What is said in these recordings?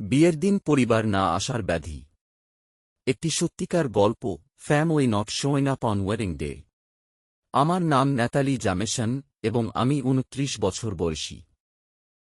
বিয়ের দিন পরিবার না আসার ব্যাধি। একটি সত্যিকার গল্প ফ্যাম ওই not showing up on wedding day আমার নাম নেতালি জামেশন এবং আমি উনত্রিশ বছর বয়সী।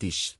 satış.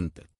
म्हणतात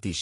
জ্যোতিষ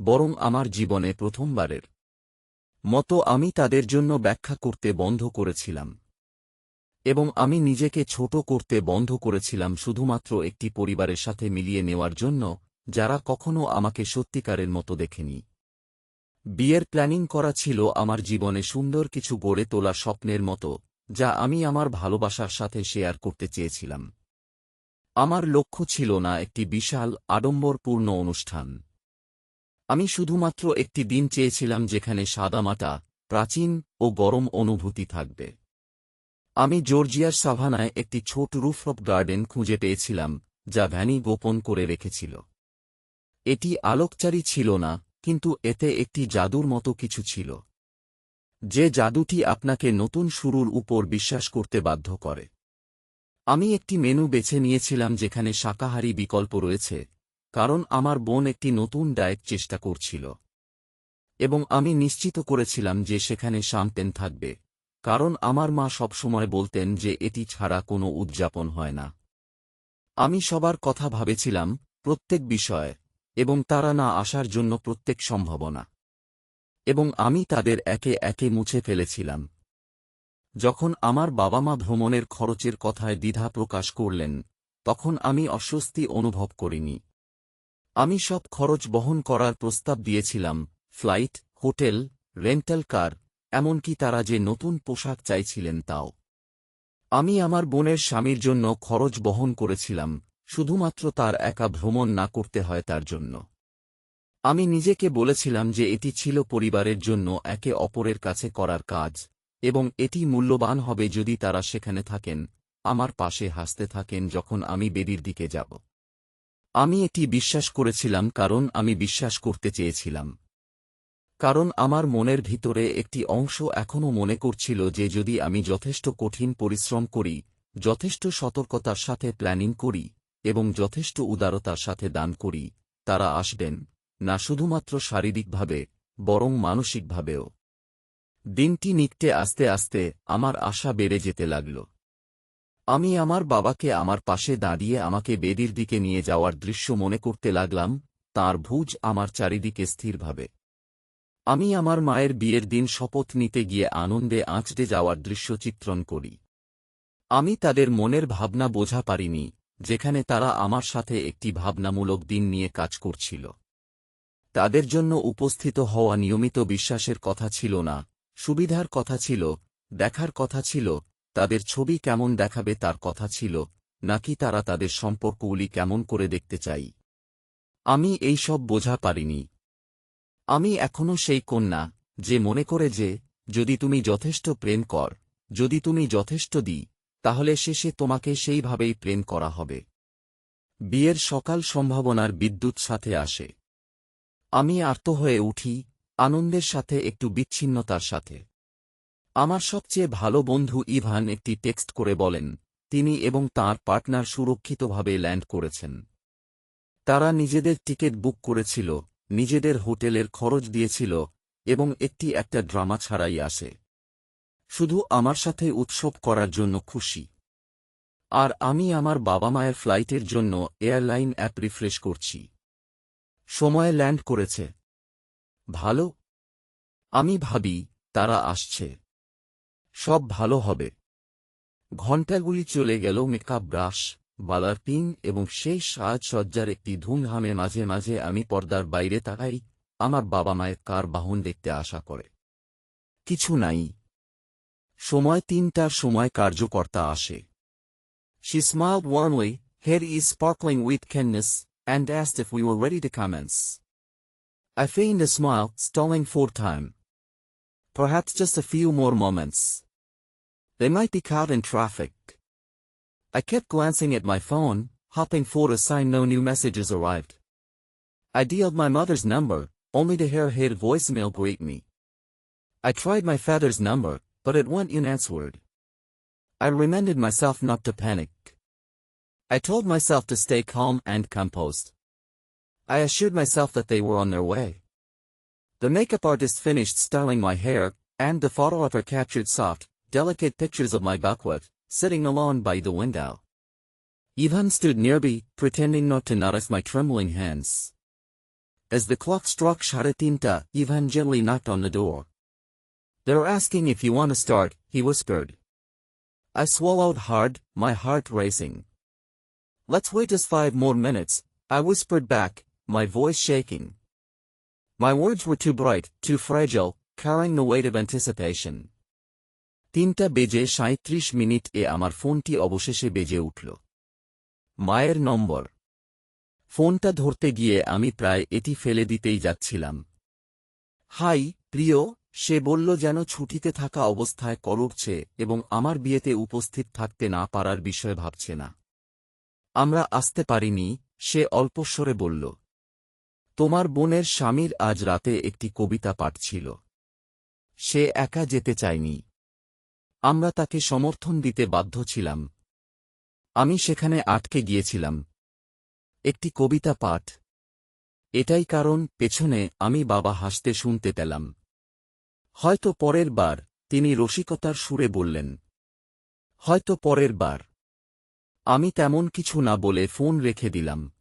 বরং আমার জীবনে প্রথমবারের মতো আমি তাদের জন্য ব্যাখ্যা করতে বন্ধ করেছিলাম। এবং আমি নিজেকে ছোট করতে বন্ধ করেছিলাম শুধুমাত্র একটি পরিবারের সাথে মিলিয়ে নেওয়ার জন্য, যারা কখনো আমাকে সত্যিকারের মতো দেখেনি। বিয়ের প্ল্যানিং করা ছিল আমার জীবনে সুন্দর কিছু গড়ে তোলা স্বপ্নের মতো, যা আমি আমার ভালোবাসার সাথে শেয়ার করতে চেয়েছিলাম। আমার লক্ষ্য ছিল না একটি বিশাল, আডম্বরপূর্ণ অনুষ্ঠান। আমি শুধুমাত্র একটি দিন চেয়েছিলাম যেখানে সাদামাটা, প্রাচীন ও গরম অনুভূতি থাকবে। আমি জর্জিয়ার সাভানায় একটি ছোট রুফ রুফরপ গার্ডেন খুঁজে পেয়েছিলাম, যা ভ্যানি গোপন করে রেখেছিল। এটি আলোকচারী ছিল না, কিন্তু এতে একটি জাদুর মতো কিছু ছিল। যে জাদুটি আপনাকে নতুন শুরুর উপর বিশ্বাস করতে বাধ্য করে। আমি একটি মেনু বেছে নিয়েছিলাম যেখানে শাকাহারী বিকল্প রয়েছে কারণ আমার বোন একটি নতুন ডায়েট চেষ্টা করছিল। এবং আমি নিশ্চিত করেছিলাম যে সেখানে শাম্পেন থাকবে, কারণ আমার মা সবসময় বলতেন যে এটি ছাড়া কোনো উদযাপন হয় না। আমি সবার কথা ভাবেছিলাম, প্রত্যেক বিষয়, এবং তারা না আসার জন্য প্রত্যেক সম্ভাবনা। এবং আমি তাদের একে একে মুছে ফেলেছিলাম। যখন আমার বাবা মা ভ্রমণের খরচের কথায় দ্বিধা প্রকাশ করলেন, তখন আমি অস্বস্তি অনুভব করিনি। আমি সব খরচ বহন করার প্রস্তাব দিয়েছিলাম, ফ্লাইট, হোটেল, রেন্টাল কার, এমনকি তারা যে নতুন পোশাক চাইছিলেন তাও। আমি আমার বোনের স্বামীর জন্য খরচ বহন করেছিলাম, শুধুমাত্র তার একা ভ্রমণ না করতে হয় তার জন্য। আমি নিজেকে বলেছিলাম যে এটি ছিল পরিবারের জন্য একে অপরের কাছে করার কাজ, এবং এটি মূল্যবান হবে যদি তারা সেখানে থাকেন, আমার পাশে হাসতে থাকেন যখন আমি বেদির দিকে যাব। আমি এটি বিশ্বাস করেছিলাম কারণ আমি বিশ্বাস করতে চেয়েছিলাম। কারণ আমার মনের ভিতরে একটি অংশ এখনও মনে করছিল যে যদি আমি যথেষ্ট কঠিন পরিশ্রম করি, যথেষ্ট সতর্কতার সাথে প্ল্যানিং করি, এবং যথেষ্ট উদারতার সাথে দান করি, তারা আসবেন, না শুধুমাত্র শারীরিকভাবে, বরং মানসিকভাবেও। দিনটি নিকটে আস্তে আস্তে আমার আশা বেড়ে যেতে লাগল। আমি আমার বাবাকে আমার পাশে দাঁড়িয়ে আমাকে বেদির দিকে নিয়ে যাওয়ার দৃশ্য মনে করতে লাগলাম, তার ভুজ আমার চারিদিকে স্থিরভাবে। আমি আমার মায়ের বিয়ের দিন শপথ নিতে গিয়ে আনন্দে আঁচড়ে যাওয়ার দৃশ্য চিত্রণ করি। আমি তাদের মনের ভাবনা বোঝা পারিনি, যেখানে তারা আমার সাথে একটি ভাবনামূলক দিন নিয়ে কাজ করছিল। তাদের জন্য উপস্থিত হওয়া নিয়মিত বিশ্বাসের কথা ছিল না, সুবিধার কথা ছিল, দেখার কথা ছিল তাদের ছবি কেমন দেখাবে তার কথা ছিল, নাকি তারা তাদের সম্পর্কগুলি কেমন করে দেখতে চাই। আমি এই সব বোঝা পারিনি। আমি এখনও সেই কন্যা, যে মনে করে যে, যদি তুমি যথেষ্ট প্রেম কর, যদি তুমি যথেষ্ট দিই তাহলে শেষে তোমাকে সেইভাবেই প্রেম করা হবে। বিয়ের সকাল সম্ভাবনার বিদ্যুৎ সাথে আসে। আমি আর্ত হয়ে উঠি, আনন্দের সাথে, একটু বিচ্ছিন্নতার সাথে। আমার সবচেয়ে ভালো বন্ধু ইভান একটি টেক্সট করে বলেন, তিনি এবং তার পার্টনার সুরক্ষিতভাবে ল্যান্ড করেছেন। তারা নিজেদের টিকিট বুক করেছিল, নিজেদের হোটেলের খরচ দিয়েছিল এবং একটি একটা ড্রামা ছাড়াই আসে। শুধু আমার সাথে উৎসব করার জন্য খুশি। আর আমি আমার বাবা মায়ের ফ্লাইটের জন্য এয়ারলাইন অ্যাপ রিফ্রেশ করছি। সময়ে ল্যান্ড করেছে। ভালো। আমি ভাবি, তারা আসছে। সব ভালো হবে ঘণ্টাগুলি চলে গেল মেকআপ ব্রাশ বালার পিন এবং সেই সাজসজ্জার একটি ধুমধামে মাঝে মাঝে আমি পর্দার বাইরে তাকাই আমার বাবা মায়ের কার বাহন দেখতে আশা করে কিছু নাই সময় তিনটার সময় কার্যকর্তা আসে She smiled warmly, head is sparkling with kindness, and asked if we were ready to commence. I feigned a smile, stalling for time. Perhaps just a few more moments. They might be caught in traffic. I kept glancing at my phone, hoping for a sign no new messages arrived. I dialed my mother's number, only to hear her voicemail greet me. I tried my father's number, but it went unanswered. I reminded myself not to panic. I told myself to stay calm and composed. I assured myself that they were on their way. The makeup artist finished styling my hair, and the photographer captured soft, delicate pictures of my buckwheat, sitting alone by the window. Ivan stood near me, pretending not to notice my trembling hands. As the clock struck Sharatinta, Ivan gently knocked on the door. They're asking if you want to start, he whispered. I swallowed hard, my heart racing. Let's wait just five more minutes, I whispered back, my voice shaking. My words were too bright, too fragile, carrying the weight of anticipation. তিনটা বেজে সাঁত্রিশ minute এ আমার ফোনটি অবশেষে বেজে উঠল। মায়ের নম্বর। ফোনটা ধরতে গিয়ে আমি প্রায় এটি ফেলে দিতেই যাচ্ছিলাম। হাই প্রিয় সে বলল যেন ছুটিতে থাকা অবস্থায় কল এবং আমার বিয়েতে উপস্থিত থাকতে না পারার বিষয়ে ভাবছে না। আমরা আসতে পারিনি সে অল্পস্বরে বলল। তোমার বোনের স্বামীর আজ রাতে একটি কবিতা পাঠ ছিল। সে একা যেতে চায়নি। আমরা তাকে সমর্থন দিতে বাধ্য ছিলাম। আমি সেখানে আটকে গিয়েছিলাম। একটি কবিতা পাঠ। এটাই কারণ পেছনে আমি বাবা হাসতে শুনতে পেলাম। হয়তো পরের বার তিনি রসিকতার সুরে বললেন, হয়তো পরের বার। আমি তেমন কিছু না বলে ফোন রেখে দিলাম।